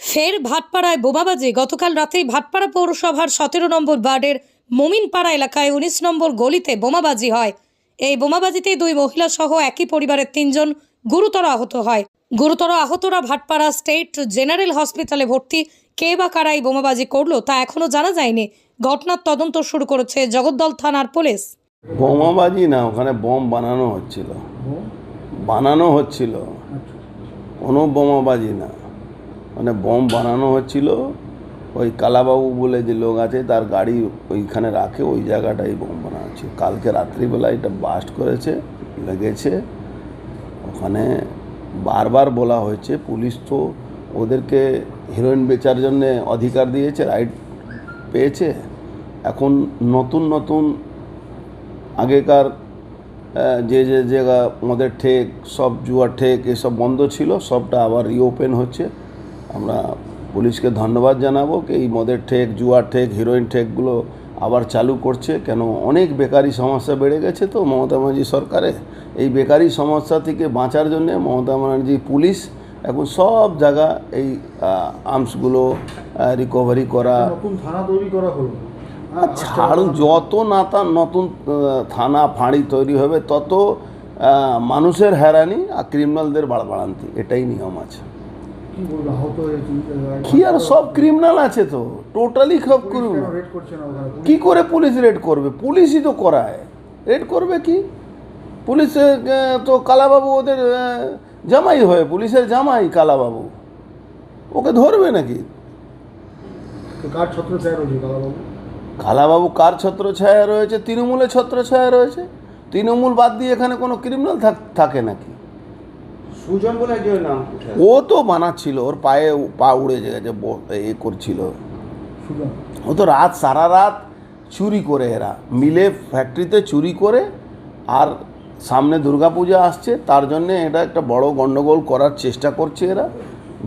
ফের ভাটপাড়ায় বোমাবাজি গতকাল রাতেই ভাটপাড়া পৌরসভার সতেরো নম্বর ওয়ার্ডের মোমিনপাড়া এলাকায় উনিশ নম্বর গলিতে বোমাবাজি হয়। এই বোমাবাজিতে দুই মহিলা সহ একই পরিবারের তিনজন গুরুতর আহত হয়। গুরুতর আহতরা ভাটপাড়া স্টেট জেনারেল হসপিটালে ভর্তি। কে বা কারা এই বোমাবাজি করল তা এখনও জানা যায়নি। ঘটনার তদন্ত শুরু করেছে জগদ্দল থানার পুলিশ। বোমাবাজি না, ওখানে বোম বানানো হচ্ছিল। বানানো হচ্ছিল। কোনো বোমাবাজি না। মানে বম বানানো হচ্ছিল। ওই কালাবাবু বলে যে লোক আছে, তার গাড়ি ওইখানে রাখে, ওই জায়গাটাই বোম বানানো হচ্ছিল কালকে রাত্রিবেলা এটা বাস্ট করেছে, লেগেছে। ওখানে বারবার বলা হয়েছে, পুলিশ তো ওদেরকে হিরোইন বেচার জন্য অধিকার দিয়েছে রাইট পেয়েছে। এখন নতুন নতুন আগেকার যে যে জায়গা মদের ঠেক, সব জুয়ার ঠেক, এসব বন্ধ ছিল, সবটা আবার রিওপেন হচ্ছে। আমরা পুলিশকে ধন্যবাদ জানাব কি এই মদের ঠেক জুয়ার ঠেক হিরোইন ঠেকগুলো আবার চালু করছে। কেন অনেক বেকারি সমস্যা বেড়ে গেছে তো মমতা ব্যানার্জি সরকারে। এই বেকারি সমস্যা থেকে বাঁচার জন্যে মমতা ব্যানার্জি পুলিশ এখন সব জায়গা এই আর্মসগুলো রিকভারি করা। নতুন থানা তৈরি করা হলো। ছাড়ুন যত নাতা নতুন থানা ফাঁড়ি তৈরি হবে তত মানুষের হ্যারানি আর ক্রিমিনালদের বাড়বাড়ান্তি। এটাই নিয়ম আছে। কি বলব আহত হয়েছে কি আর সব ক্রিমিনাল আছে তো? টোটালি সব ক্রিমিনাল কি করে পুলিশ রেড করবে? পুলিশই তো করায়। রেড করবে কি? পুলিশ তো কালাবাবু ওদের জামাই হয় পুলিশের জামাই কালাবাবু। ওকে ধরবে নাকি? কার ছত্র ছায়া রয়েছে কালাবাবু? কালাবাবু কার ছত্রছায়া রয়েছে? তৃণমূলের ছত্রছায়া রয়েছে? তৃণমূল বাদ দিয়ে এখানে কোনো ক্রিমিনাল থাকে নাকি? সুজন বলে একজন নাম উঠে আসে। ও তো বানাচ্ছিল ওর পায়ে পা উড়ে গেছে ব- এ করছিল। ও তো রাত সারা রাত চুরি করে এরা। মিলে ফ্যাক্টরিতে চুরি করে আর সামনে দুর্গাপূজা আসছে তার জন্যে এটা একটা বড় গণ্ডগোল করার চেষ্টা করছে এরা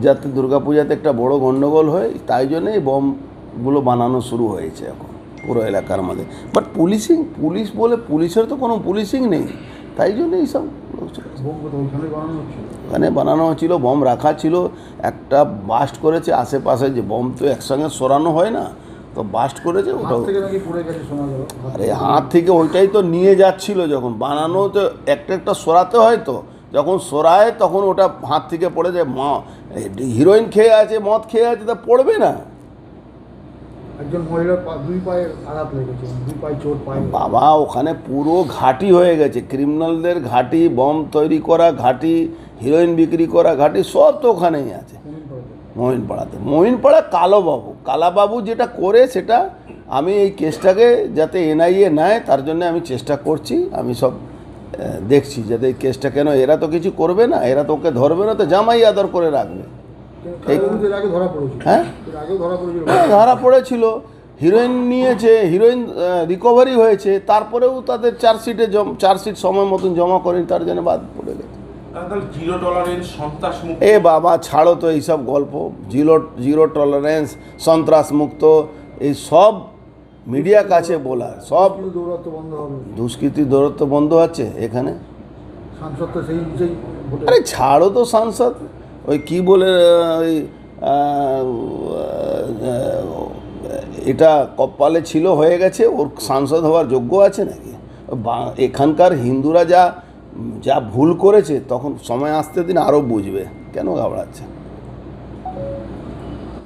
যাতে দুর্গাপূজাতে একটা বড় গণ্ডগোল হয়। তাই জন্যে এই বমগুলো বানানো শুরু হয়েছে এখন পুরো এলাকার মধ্যে। বাট পুলিশিং পুলিশ বলে পুলিশের তো কোনো পুলিশিং নেই। তাই জন্য এইসব ওখানে বানানো হচ্ছিল? বম রাখা ছিল একটা বাস্ট করেছে আশেপাশে যে বম তো একসঙ্গে সরানো হয় না তো বাস্ট করেছে ওটাও। আরে হাত থেকে ওইটাই তো নিয়ে যাচ্ছিল যখন বানানো তো একটা একটা সরাতে হয় তো যখন সরায় তখন ওটা হাত থেকে পড়ে যায় মা হিরোইন খেয়ে আছে মদ খেয়ে আছে তা পড়বে না। একজন মহিলার দুই পায়ে আঘাত লেগেছে, দুই পায়ে চোট বাবা, ওখানে পুরো ঘাঁটি হয়ে গেছে। ক্রিমিনালদের ঘাঁটি, বম তৈরি করা ঘাঁটি, হিরোইন বিক্রি করা ঘাঁটি, সব তো ওখানেই আছে। মহিনপাড়াতে। মহিনপাড়া কালোবাবু। কালাবাবু যেটা করে সেটা আমি এই কেসটাকে যাতে এনআইএ নেয়, তার জন্য আমি চেষ্টা করছি। আমি সব দেখছি যাতে এই কেসটা কেন, এরা তো কিছু করবে না, এরা তো ওকে ধরবে না, তো জামাই আদর করে রাখবে। হ্যাঁ? ধরা পড়েছিল। হ্যাঁ ধরা পড়েছিল। হিরোইন নিয়েছে হিরোইন রিকভারি হয়েছে তারপরেও তাদের চার্জশিটে চার্জশিট সময় মতন জমা করেনি তার জন্য বাদ পড়ে গেছে। তাহলে জিরো টলারেন্স সন্ত্রাস মুক্ত। এ বাবা ছাড়ো তো এইসব গল্প। জিরো জিরো টলারেন্স সন্ত্রাস মুক্ত এই সব মিডিয়া কাছে বলার সব দুষ্কৃতি দৌরত্ব বন্ধ আছে এখানে? সাংসদ তো সেই সেই ভোটে আরে ছাড়ো তো সাংসদ। ওই কি বলে ওই এটা কপালে ছিল, হয়ে গেছে, ওর সাংসদ হওয়ার যোগ্য আছে নাকি? এখানকার হিন্দুরা যা যা ভুল করেছে, তখন সময় আসতে দিন আরও বুঝবে। কেন ঘাবড়াচ্ছে